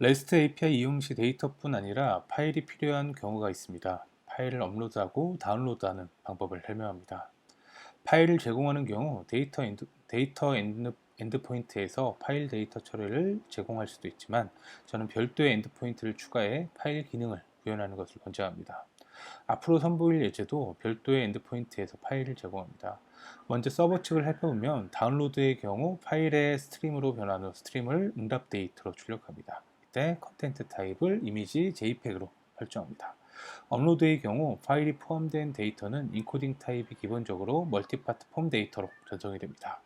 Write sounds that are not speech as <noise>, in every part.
REST API 이용 시 데이터뿐 아니라 파일이 필요한 경우가 있습니다. 파일을 업로드하고 다운로드하는 방법을 설명합니다. 파일을 제공하는 경우 데이터 엔드, 데이터 엔드, 엔드포인트에서 파일 데이터 처리를 제공할 수도 있지만 저는 별도의 엔드포인트를 추가해 파일 기능을 구현하는 것을 권장합니다. 앞으로 선보일 예제도 별도의 엔드포인트에서 파일을 제공합니다. 먼저 서버 측을 살펴보면 다운로드의 경우 파일의 스트림으로 변환 후 스트림을 응답 데이터로 출력합니다. 이때 컨텐트 타입을 이미지 JPEG으로 설정합니다. 업로드의 경우 파일이 포함된 데이터는 인코딩 타입이 기본적으로 멀티파트 폼 데이터로 전송이 됩니다.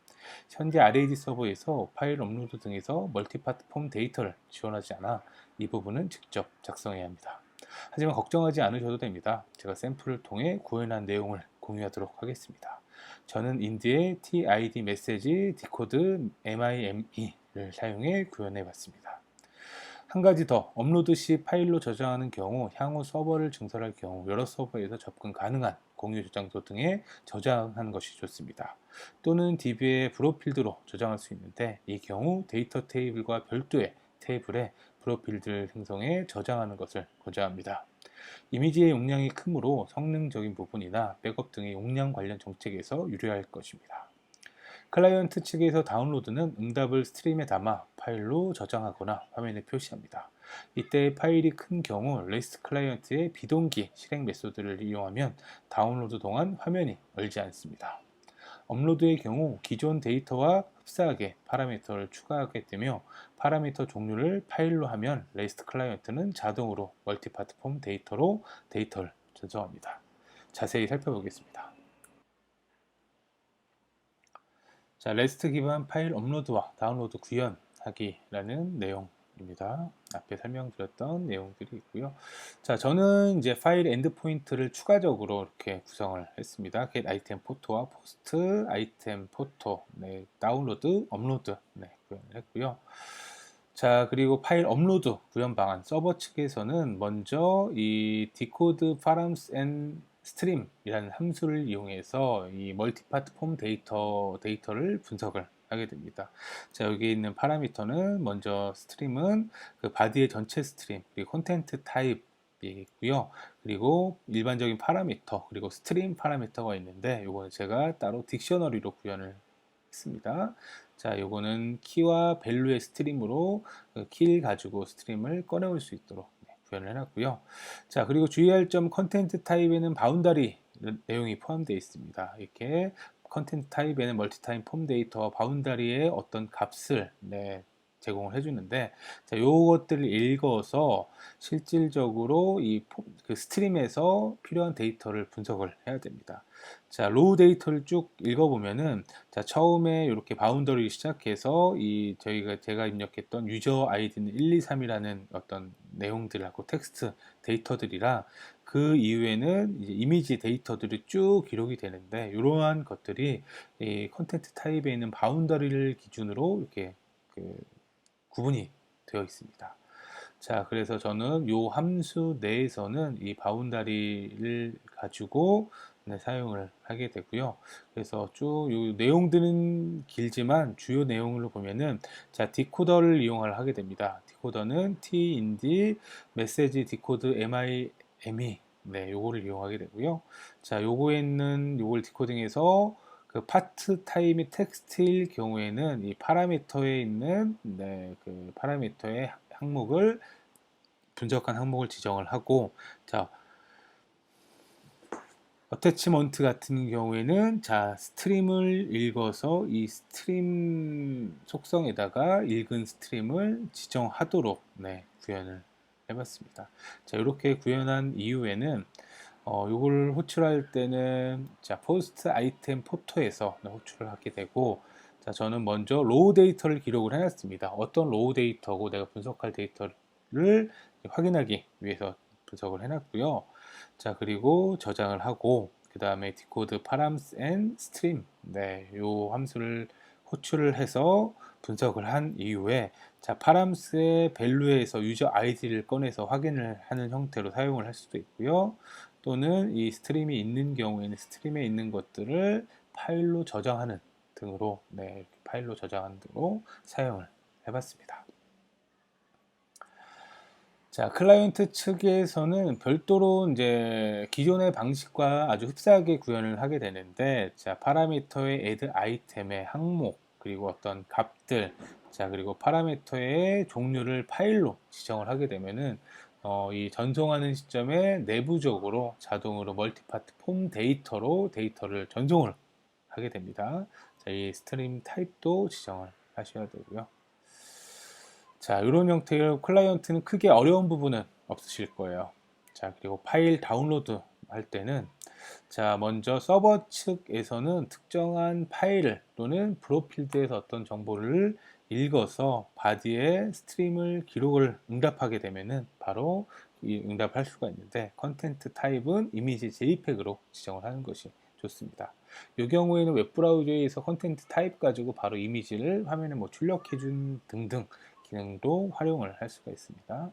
현재 RAD 서버에서 파일 업로드 등에서 멀티파트 폼 데이터를 지원하지 않아 이 부분은 직접 작성해야 합니다. 하지만 걱정하지 않으셔도 됩니다. 제가 샘플을 통해 구현한 내용을 공유하도록 하겠습니다. 저는 인디의 TID 메시지 디코드 MIME를 사용해 구현해 봤습니다. 한 가지 더, 업로드 시 파일로 저장하는 경우 향후 서버를 증설할 경우 여러 서버에서 접근 가능한 공유 저장소 등에 저장하는 것이 좋습니다. 또는 DB의 프로필드로 저장할 수 있는데 이 경우 데이터 테이블과 별도의 테이블에 프로필드를 생성해 저장하는 것을 권장합니다. 이미지의 용량이 크므로 성능적인 부분이나 백업 등의 용량 관련 정책에서 유리할 것입니다. 클라이언트 측에서 다운로드는 응답을 스트림에 담아 파일로 저장하거나 화면에 표시합니다. 이때 파일이 큰 경우 레스트 클라이언트의 비동기 실행 메소드를 이용하면 다운로드 동안 화면이 얼지 않습니다. 업로드의 경우 기존 데이터와 흡사하게 파라미터를 추가하게 되며 파라미터 종류를 파일로 하면 레스트 클라이언트는 자동으로 멀티파트 폼 데이터로 데이터를 전송합니다. 자세히 살펴보겠습니다. 자, 레스트 기반 파일 업로드와 다운로드 구현하기라는 내용입니다. 앞에 설명드렸던 내용들이 있고요. 자, 저는 이제 파일 엔드포인트를 추가적으로 이렇게 구성을 했습니다. get 아이템 포토와 포스트 아이템 포토, 네, 다운로드, 업로드, 네, 구현을 했고요. 자, 그리고 파일 업로드 구현 방안 서버 측에서는 먼저 이 디코드 파람 스트림이라는 함수를 이용해서 이 멀티파트 폼 데이터 데이터를 분석을 하게 됩니다. 자, 여기 있는 파라미터는 먼저 스트림은 그 바디의 전체 스트림, 그리고 콘텐트 타입이 있고요. 그리고 일반적인 파라미터, 그리고 스트림 파라미터가 있는데 요거는 제가 따로 딕셔너리로 구현을 했습니다. 자, 요거는 키와 밸류의 스트림으로 그 키를 가지고 스트림을 꺼내올 수 있도록 구현을 해놨고요. 자, 그리고 주의할 점 컨텐트 타입에는 바운다리 내용이 포함되어 있습니다. 이렇게 컨텐트 타입에는 멀티타임 폼 데이터와 바운다리의 어떤 값을 네, 제공을 해주는데 자, 요것들을 읽어서 실질적으로 이 그 스트림에서 필요한 데이터를 분석을 해야 됩니다. 자, 로우 데이터를 쭉 읽어보면은 자, 처음에 이렇게 바운더리 시작해서 이 저희가 제가 입력했던 유저 아이디는 1, 2, 3이라는 어떤 내용들하고 텍스트 데이터들이랑 그 이후에는 이제 이미지 데이터들이 쭉 기록이 되는데 이러한 것들이 이 컨텐트 타입에 있는 바운더리를 기준으로 이렇게 그 구분이 되어 있습니다. 자, 그래서 저는 이 함수 내에서는 이 바운다리를 가지고 네, 사용을 하게 되고요. 그래서 쭉이 내용들은 길지만 주요 내용을 보면은 자 디코더를 이용을 하게 됩니다. 디코더는 T 인디 메시지 디코드 MIME 네 요거를 이용하게 되고요. 자 요거에 있는 요걸 디코딩해서 그 파트 타임이 텍스트일 경우에는 이 파라미터에 있는 네, 그 파라미터의 항목을 분석한 항목을 지정을 하고 자 어태치먼트 같은 경우에는 자 스트림을 읽어서 이 스트림 속성에다가 읽은 스트림을 지정하도록 네, 구현을 해봤습니다. 자 이렇게 구현한 이후에는 어, 이걸 호출할 때는 자 포스트 아이템 포토에서 호출을 하게 되고 자 저는 먼저 로우 데이터를 기록을 해놨습니다. 어떤 로우 데이터고 내가 분석할 데이터를 확인하기 위해서 분석을 해놨고요. 자 그리고 저장을 하고 그 다음에 디코드 파람스 앤 스트림 네, 요 함수를 호출을 해서 분석을 한 이후에 자 파람스의 밸류에서 유저 아이디를 꺼내서 확인을 하는 형태로 사용을 할 수도 있고요. 또는 이 스트림이 있는 경우에는 스트림에 있는 것들을 파일로 저장하는 등으로 네, 파일로 저장하는 등으로 사용을 해봤습니다. 자, 클라이언트 측에서는 별도로 이제 기존의 방식과 아주 흡사하게 구현을 하게 되는데, 자, 파라미터의 add 아이템의 항목, 그리고 어떤 값들, 자, 그리고 파라미터의 종류를 파일로 지정을 하게 되면은, 어, 이 전송하는 시점에 내부적으로 자동으로 멀티파트 폼 데이터로 데이터를 전송을 하게 됩니다. 자, 이 스트림 타입도 지정을 하셔야 되고요. 자, 이런 형태의 클라이언트는 크게 어려운 부분은 없으실 거예요. 자, 그리고 파일 다운로드 할 때는 자, 먼저 서버 측에서는 특정한 파일을 또는 프로필드에서 어떤 정보를 읽어서 바디에 스트림을 기록을 응답하게 되면은 바로 이 응답할 수가 있는데 컨텐트 타입은 이미지 JPEG으로 지정을 하는 것이 좋습니다. 이 경우에는 웹브라우저에서 컨텐트 타입 가지고 바로 이미지를 화면에 뭐 출력해 준 등등 기능도 활용을 할 수가 있습니다.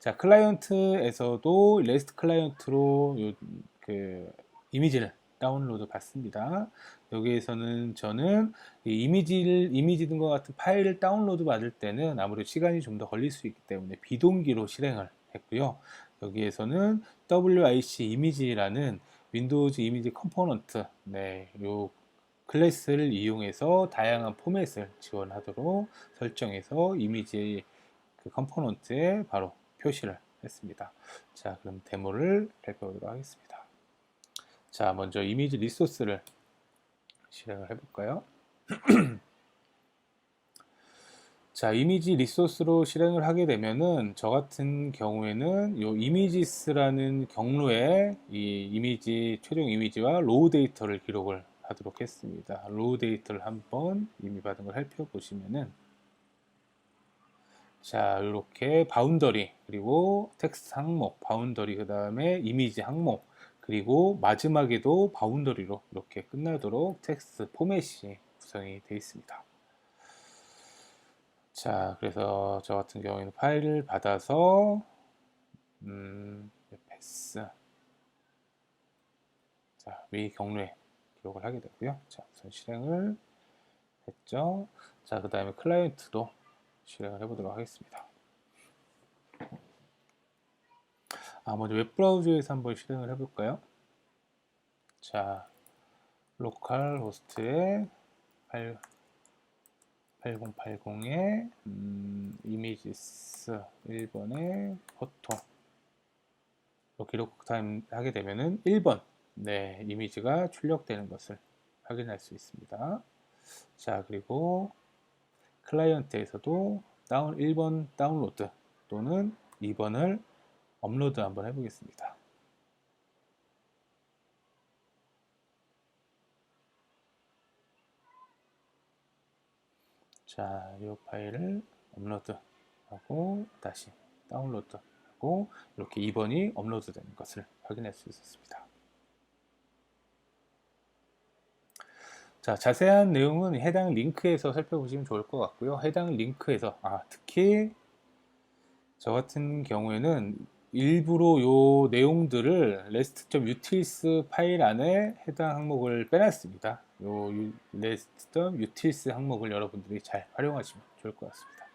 자, 클라이언트에서도 레스트 클라이언트로 요, 그 이미지를 다운로드 받습니다. 여기에서는 저는 이 이미지를 이미지 등과 같은 파일을 다운로드 받을 때는 아무래도 시간이 좀 더 걸릴 수 있기 때문에 비동기로 실행을 했고요. 여기에서는 WIC 이미지라는 윈도우즈 이미지 컴포넌트 네, 요 클래스를 이용해서 다양한 포맷을 지원하도록 설정해서 이미지 그 컴포넌트에 바로 표시를 했습니다. 자, 그럼 데모를 살펴보도록 하겠습니다. 자, 먼저 이미지 리소스를 실행을 해볼까요? <clears throat> 자, 이미지 리소스로 실행을 하게 되면은 저 같은 경우에는 이 이미지스라는 경로에 이 이미지 최종 이미지와 로우 데이터를 기록을 하도록 했습니다. 로우 데이터를 한번 이미 받은 걸 살펴보시면은 자, 이렇게 바운더리 그리고 텍스트 항목, 바운더리 그 다음에 이미지 항목 그리고 마지막에도 바운더리로 이렇게 끝나도록 텍스트 포맷이 구성이 되어 있습니다. 자, 그래서 저 같은 경우에는 파일을 받아서 음, 패스 자, 위 경로에 기록을 하게 되고요. 자, 우선 실행을 했죠. 자, 그 다음에 클라이언트도 실행을 해보도록 하겠습니다. 아, 먼저 웹브라우저에서 한번 실행을 해볼까요? 자, 로컬 호스트에 8, 8080에 음, 이미지스 1번에 포토 이렇게 타임 하게 되면은 1번 네, 이미지가 출력되는 것을 확인할 수 있습니다. 자, 그리고 클라이언트에서도 다운 1번 다운로드 또는 2번을 업로드 한번 해보겠습니다. 자, 이 파일을 업로드하고 다시 다운로드하고 이렇게 2번이 업로드되는 것을 확인할 수 있었습니다. 자, 자세한 내용은 해당 링크에서 살펴보시면 좋을 것 같고요. 해당 링크에서 아, 특히 저 같은 경우에는 일부러 요 내용들을 rest.utils 파일 안에 해당 항목을 빼놨습니다. 요 rest.utils 항목을 여러분들이 잘 활용하시면 좋을 것 같습니다.